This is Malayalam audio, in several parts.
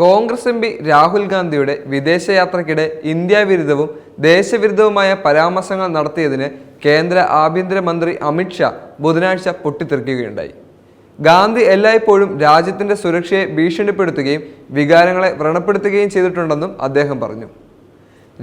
കോൺഗ്രസ് എം പി രാഹുൽ ഗാന്ധിയുടെ വിദേശയാത്രയ്ക്കിടെ ഇന്ത്യ വിരുദ്ധവും ദേശവിരുദ്ധവുമായ പരാമർശങ്ങൾ നടത്തിയതിന് കേന്ദ്ര ആഭ്യന്തരമന്ത്രി അമിത്ഷാ ബുധനാഴ്ച പൊട്ടിത്തെറിക്കുകയുണ്ടായി. ഗാന്ധി എല്ലായ്പ്പോഴും രാജ്യത്തിന്റെ സുരക്ഷയെ ഭീഷണിപ്പെടുത്തുകയും വികാരങ്ങളെ വ്രണപ്പെടുത്തുകയും ചെയ്തിട്ടുണ്ടെന്നും അദ്ദേഹം പറഞ്ഞു.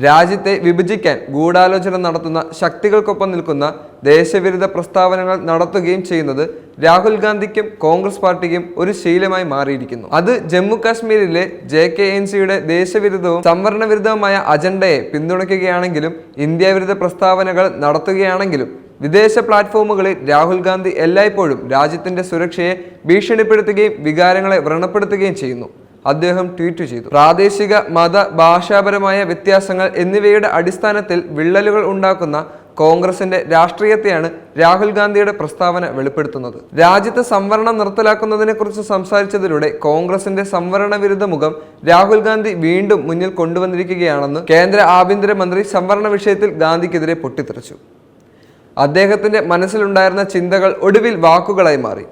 രാജ്യത്തെ വിഭജിക്കാൻ ഗൂഢാലോചന നടത്തുന്ന ശക്തികൾക്കൊപ്പം നിൽക്കുന്ന ദേശവിരുദ്ധ പ്രസ്താവനകൾ നടത്തുകയും ചെയ്യുന്നത് രാഹുൽ ഗാന്ധിക്കും കോൺഗ്രസ് പാർട്ടിക്കും ഒരു ശീലമായി മാറിയിരിക്കുന്നു. അത് ജമ്മു കാശ്മീരിലെ ജെ കെ എൻ സിയുടെ ദേശവിരുദ്ധവും സംവരണ വിരുദ്ധവുമായ അജണ്ടയെ പിന്തുണയ്ക്കുകയാണെങ്കിലും ഇന്ത്യ വിരുദ്ധ പ്രസ്താവനകൾ നടത്തുകയാണെങ്കിലും വിദേശ പ്ലാറ്റ്ഫോമുകളിൽ രാഹുൽ ഗാന്ധി എല്ലായ്പ്പോഴും രാജ്യത്തിന്റെ സുരക്ഷയെ ഭീഷണിപ്പെടുത്തുകയും വികാരങ്ങളെ വ്രണപ്പെടുത്തുകയും ചെയ്യുന്നു. അദ്ദേഹം ട്വീറ്റ് ചെയ്തു. പ്രാദേശിക മത ഭാഷാപരമായ വ്യത്യാസങ്ങൾ എന്നിവയുടെ അടിസ്ഥാനത്തിൽ വിള്ളലുകൾ ഉണ്ടാക്കുന്ന കോൺഗ്രസിന്റെ രാഷ്ട്രീയത്തെയാണ് രാഹുൽ ഗാന്ധിയുടെ പ്രസ്താവന വെളിപ്പെടുത്തുന്നത്. രാജ്യത്ത് സംവരണം നിർത്തലാക്കുന്നതിനെ കുറിച്ച് സംസാരിച്ചതിലൂടെ കോൺഗ്രസിന്റെ സംവരണ വിരുദ്ധ മുഖം രാഹുൽ ഗാന്ധി വീണ്ടും മുന്നിൽ കൊണ്ടുവന്നിരിക്കുകയാണെന്ന് കേന്ദ്ര ആഭ്യന്തരമന്ത്രി സംവരണ വിഷയത്തിൽ ഗാന്ധിക്കെതിരെ പൊട്ടിത്തെറിച്ചു. അദ്ദേഹത്തിന്റെ മനസ്സിലുണ്ടായിരുന്ന ചിന്തകൾ ഒടുവിൽ വാക്കുകളായി മാറി.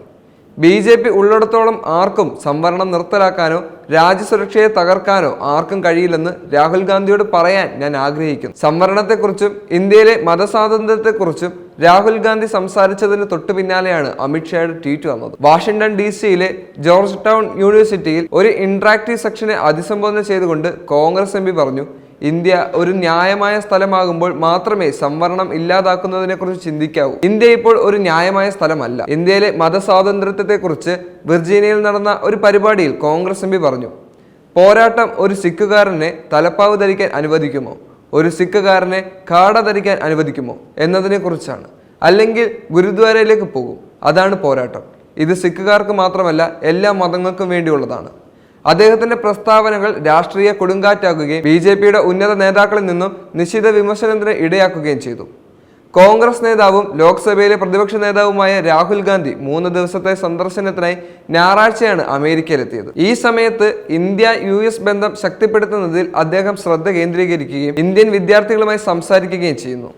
ബി ജെ പി ഉള്ളിടത്തോളം ആർക്കും സംവരണം നിർത്തലാക്കാനോ രാജ്യസുരക്ഷയെ തകർക്കാനോ ആർക്കും കഴിയില്ലെന്ന് രാഹുൽ ഗാന്ധിയോട് പറയാൻ ഞാൻ ആഗ്രഹിക്കുന്നു. സംവരണത്തെക്കുറിച്ചും ഇന്ത്യയിലെ മതസ്വാതന്ത്ര്യത്തെക്കുറിച്ചും രാഹുൽ ഗാന്ധി സംസാരിച്ചതിന് തൊട്ടു പിന്നാലെയാണ് അമിത്ഷായുടെ ട്വീറ്റ് വന്നത്. വാഷിംഗ്ടൺ ഡി സിയിലെ ജോർജ് ടൗൺ യൂണിവേഴ്സിറ്റിയിൽ ഒരു ഇന്ററാക്റ്റീവ് സെക്ഷനെ അഭിസംബോധന ചെയ്തുകൊണ്ട് കോൺഗ്രസ് എം പറഞ്ഞു ഇന്ത്യ ഒരു ന്യായമായ സ്ഥലമാകുമ്പോൾ മാത്രമേ സംവരണം ഇല്ലാതാക്കുന്നതിനെ കുറിച്ച് ചിന്തിക്കാവൂ. ഇന്ത്യ ഇപ്പോൾ ഒരു ന്യായമായ സ്ഥലമല്ല. ഇന്ത്യയിലെ മതസ്വാതന്ത്ര്യത്തെക്കുറിച്ച് വിർജീനിയയിൽ നടന്ന ഒരു പരിപാടിയിൽ കോൺഗ്രസ് എം പറഞ്ഞു പോരാട്ടം ഒരു സിഖുകാരനെ തലപ്പാവ് ധരിക്കാൻ അനുവദിക്കുമോ? ഒരു സിഖുകാരനെ കാട ധരിക്കാൻ അനുവദിക്കുമോ? എന്നതിനെ കുറിച്ചാണ് അല്ലെങ്കിൽ ഗുരുദ്വാരയിലേക്ക് പോകും. അതാണ് പോരാട്ടം. ഇത് സിഖുകാർക്ക് മാത്രമല്ല എല്ലാ മതങ്ങൾക്കും വേണ്ടിയുള്ളതാണ്. അദ്ദേഹത്തിന്റെ പ്രസ്താവനകൾ രാഷ്ട്രീയ കൊടുങ്കാറ്റാക്കുകയും ബി ജെ പിയുടെ ഉന്നത നേതാക്കളിൽ നിന്നും നിശ്ചിത വിമർശനത്തിന് ഇടയാക്കുകയും ചെയ്തു. കോൺഗ്രസ് നേതാവും ലോക്സഭയിലെ പ്രതിപക്ഷ നേതാവുമായ രാഹുൽ ഗാന്ധി മൂന്ന് ദിവസത്തെ സന്ദർശനത്തിനായി ഞായറാഴ്ചയാണ് അമേരിക്കയിലെത്തിയത്. ഈ സമയത്ത് ഇന്ത്യ യു എസ് ബന്ധം ശക്തിപ്പെടുത്തുന്നതിൽ അദ്ദേഹം ശ്രദ്ധ കേന്ദ്രീകരിക്കുകയും ഇന്ത്യൻ വിദ്യാർത്ഥികളുമായി സംസാരിക്കുകയും ചെയ്യുന്നു.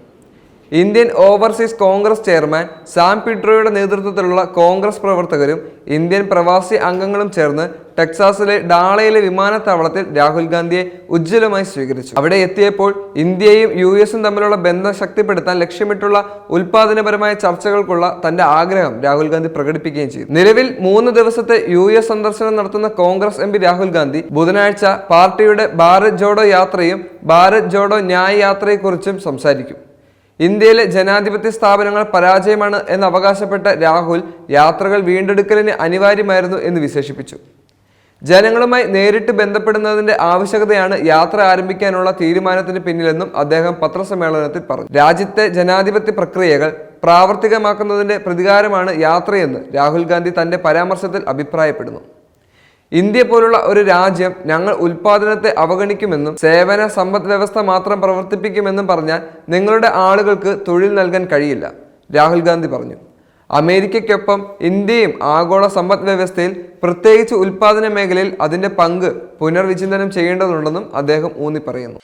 Indian overseas Congress chairman Sam പിട്രോയുടെ നേതൃത്വത്തിലുള്ള കോൺഗ്രസ് പ്രവർത്തകരും ഇന്ത്യൻ പ്രവാസി അംഗങ്ങളും ചേർന്ന് ടെക്സാസിലെ ഡാളയിലെ വിമാനത്താവളത്തിൽ രാഹുൽ ഗാന്ധിയെ ഉജ്ജ്വലമായി സ്വീകരിച്ചു. അവിടെ എത്തിയപ്പോൾ ഇന്ത്യയും യു എസും തമ്മിലുള്ള ബന്ധം ശക്തിപ്പെടുത്താൻ ലക്ഷ്യമിട്ടുള്ള ഉൽപാദനപരമായ ചർച്ചകൾക്കുള്ള തന്റെ ആഗ്രഹം രാഹുൽ ഗാന്ധി പ്രകടിപ്പിക്കുകയും ചെയ്തു. നിലവിൽ മൂന്ന് ദിവസത്തെ യു എസ് സന്ദർശനം നടത്തുന്ന കോൺഗ്രസ് എം രാഹുൽ ഗാന്ധി ബുധനാഴ്ച പാർട്ടിയുടെ ഭാരത് ജോഡോ യാത്രയും ഭാരത് ജോഡോ ന്യായ് യാത്രയെക്കുറിച്ചും സംസാരിക്കും. ഇന്ത്യയിലെ ജനാധിപത്യ സ്ഥാപനങ്ങൾ പരാജയമാണ് എന്ന് അവകാശപ്പെട്ട രാഹുൽ യാത്രകൾ വീണ്ടെടുക്കലിന് അനിവാര്യമായിരുന്നു എന്ന് വിശേഷിപ്പിച്ചു. ജനങ്ങളുമായി നേരിട്ട് ബന്ധപ്പെടുന്നതിന്റെ ആവശ്യകതയാണ് യാത്ര ആരംഭിക്കാനുള്ള തീരുമാനത്തിന് പിന്നിലെന്നും അദ്ദേഹം പത്രസമ്മേളനത്തിൽ പറഞ്ഞു. രാജ്യത്തെ ജനാധിപത്യ പ്രക്രിയകൾ പ്രാവർത്തികമാക്കുന്നതിന്റെ പ്രതികാരമാണ് യാത്രയെന്ന് രാഹുൽ ഗാന്ധി തന്റെ പരാമർശത്തിൽ അഭിപ്രായപ്പെടുന്നു. ഇന്ത്യ പോലുള്ള ഒരു രാജ്യം ഞങ്ങൾ ഉൽപാദനത്തെ അവഗണിക്കുമെന്നും സേവന സമ്പദ് വ്യവസ്ഥ മാത്രം പ്രവർത്തിപ്പിക്കുമെന്നും പറഞ്ഞാൽ നിങ്ങളുടെ ആളുകൾക്ക് തൊഴിൽ നൽകാൻ കഴിയില്ല രാഹുൽ ഗാന്ധി പറഞ്ഞു. അമേരിക്കയ്ക്കൊപ്പം ഇന്ത്യയും ആഗോള സമ്പദ് വ്യവസ്ഥയിൽ പ്രത്യേകിച്ച് ഉൽപാദന മേഖലയിൽ അതിന്റെ പങ്ക് പുനർവിചിന്തനം ചെയ്യേണ്ടതുണ്ടെന്നും അദ്ദേഹം ഊന്നി പറയുന്നു